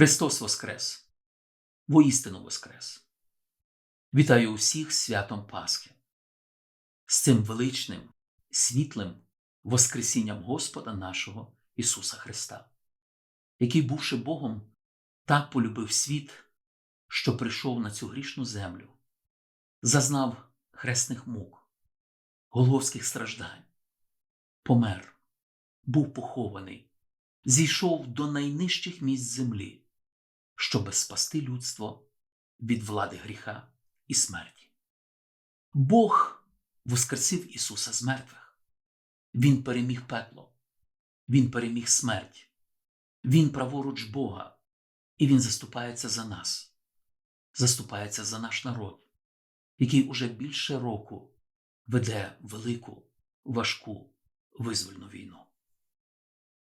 Христос Воскрес! Воістину Воскрес! Вітаю усіх святом Пасхи, з цим величним, світлим Воскресінням Господа нашого Ісуса Христа, який, бувши Богом, так полюбив світ, що прийшов на цю грішну землю, зазнав хресних мук, головських страждань, помер, був похований, зійшов до найнижчих місць землі, щоби спасти людство від влади гріха і смерті. Бог воскресив Ісуса з мертвих. Він переміг пекло, Він переміг смерть, Він праворуч Бога, і Він заступається за нас, заступається за наш народ, який уже більше року веде велику, важку визвольну війну.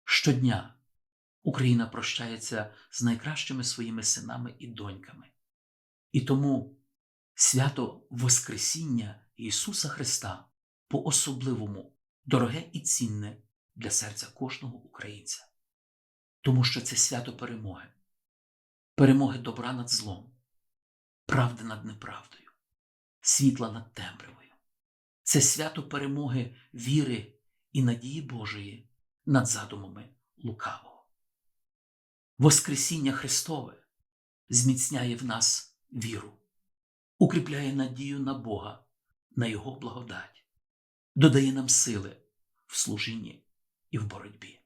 Щодня Україна прощається з найкращими своїми синами і доньками. І тому свято Воскресіння Ісуса Христа по-особливому дороге і цінне для серця кожного українця. Тому що це свято перемоги, перемоги добра над злом, правди над неправдою, світла над темрявою. Це свято перемоги віри і надії Божої над задумами лукавого. Воскресіння Христове зміцняє в нас віру, укріпляє надію на Бога, на Його благодать, додає нам сили в служінні і в боротьбі.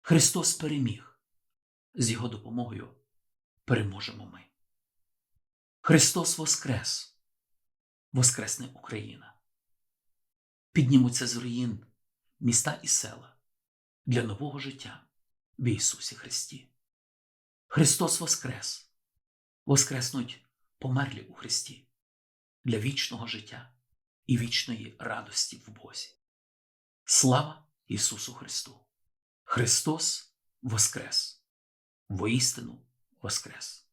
Христос переміг, з Його допомогою переможемо ми. Христос Воскрес, Воскресне Україна. Піднімуться з руїн міста і села для нового життя в Ісусі Христі. Христос Воскрес, Воскреснуть померлі у Христі для вічного життя і вічної радості в Бозі. Слава Ісусу Христу! Христос Воскрес! Воістину Воскрес!